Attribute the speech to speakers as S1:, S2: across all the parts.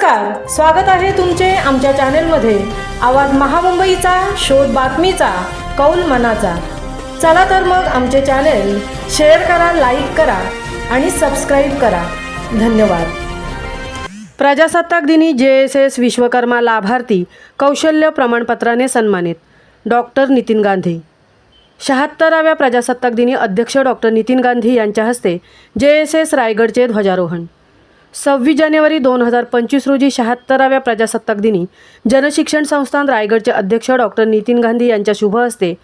S1: नमस्कार स्वागत आहे तुमचे आमच्या चॅनेलमध्ये. आवाज महामुंबईचा शोध बातमीचा कौल मनाचा. चला तर मग आमचे चॅनेल शेअर करा लाईक करा आणि सबस्क्राईब करा. धन्यवाद. प्रजासत्ताक दिनी जे एस एस विश्वकर्मा लाभार्थी कौशल्य प्रमाणपत्राने सन्मानित डॉक्टर नितीन गांधी. शहात्तराव्या प्रजासत्ताक दिनी अध्यक्ष डॉक्टर नितीन गांधी यांच्या हस्ते जे एस एस रायगडचे ध्वजारोहण. सव्वीस जानेवारी दोन हजार पंचवीस रोजी शहात्तराव्या प्रजासत्ताक दिनी जनशिक्षण संस्थान रायगडचे अध्यक्ष डॉक्टर नितीन गांधी यांच्या शुभ हस्ते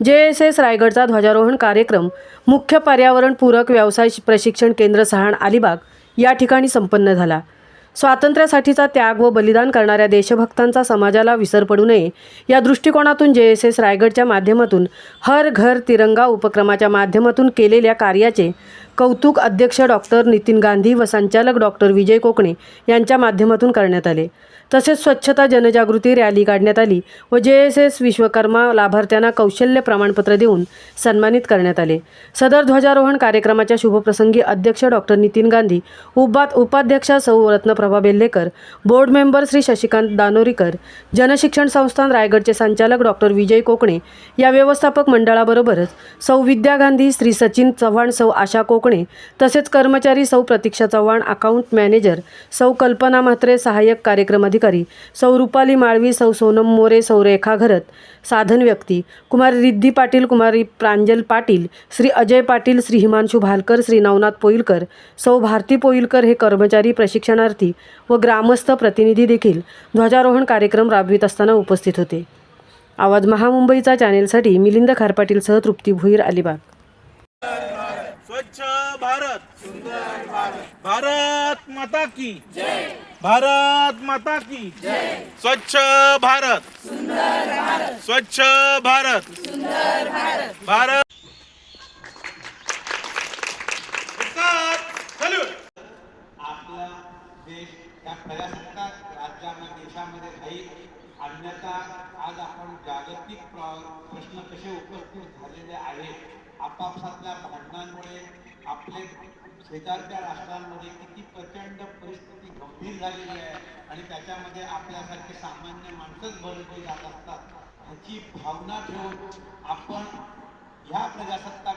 S1: जे एस एस रायगडचा ध्वजारोहण कार्यक्रम मुख्य पर्यावरणपूरक व्यवसाय प्रशिक्षण केंद्र सहाण अलिबाग या ठिकाणी संपन्न झाला. स्वातंत्र्यासाठीचा त्याग व बलिदान करणाऱ्या देशभक्तांचा समाजाला विसर पडू नये या दृष्टिकोनातून जे एस एस रायगडच्या माध्यमातून हर घर तिरंगा उपक्रमाच्या माध्यमातून केलेल्या कार्याचे कौतुक अध्यक्ष डॉक्टर नितीन गांधी व संचालक डॉक्टर विजय कोकणे यांच्या माध्यमातून करण्यात आले. तसेच स्वच्छता जनजागृती रॅली काढण्यात आली व जे एस एस विश्वकर्मा लाभार्थ्यांना कौशल्य प्रमाणपत्र देऊन सन्मानित करण्यात आले. सदर ध्वजारोहण कार्यक्रमाच्या शुभप्रसंगी अध्यक्ष डॉक्टर नितीन गांधी उपात उपाध्यक्षा सौ. रत्नप्रभा बेल्लेकर बोर्ड मेंबर श्री शशिकांत दानोरीकर जनशिक्षण संस्थान रायगडचे संचालक डॉक्टर विजय कोकणे या व्यवस्थापक मंडळाबरोबरच सौ. विद्या गांधी श्री सचिन चव्हाण सौ. आशा कोकणे तसेच कर्मचारी सौ प्रतीक्षा चव्हाण अकाउंट मॅनेजर सौ कल्पना म्हात्रे सहाय्यक कार्यक्रम अधिकारी सौ रुपाली माळवी सौ सोनम मोरे सौ रेखा घरत साधन व्यक्ती कुमारी रिद्धी पाटील कुमारी प्रांजल पाटील श्री अजय पाटील श्री हिमांशू भालकर श्री नवनाथ पोईलकर सौ भारती पोईलकर हे कर्मचारी प्रशिक्षणार्थी व ग्रामस्थ प्रतिनिधी देखील ध्वजारोहण कार्यक्रम राबवित असताना उपस्थित होते. आवाज महामुंबईचा चॅनेलसाठी मिलिंद खारपाटीलसह तृप्ती भुईर अलिबाग.
S2: स्वच्छ भारत. भारत माता की. जय भारत माता की. जय स्वच्छ भारत. स्वच्छ भारत. भारत.
S3: आपला देश या प्रजासत्ताक राज्यामध्ये देशामध्ये राहील अन्यथा आज आपण जागतिक प्रश्न कसे उपस्थित झालेले आहेत आपापसातल्या भांडणांमुळे आपले शेजारच्या राष्ट्रांमध्ये किती प्रचंड परिस्थिती गंभीर झालेली आहे आणि त्याच्यामध्ये आपल्यासारखे सामान्य माणसंच भरपूर जात असतात ह्याची भावना ठेवून आपण ह्या प्रजासत्ताक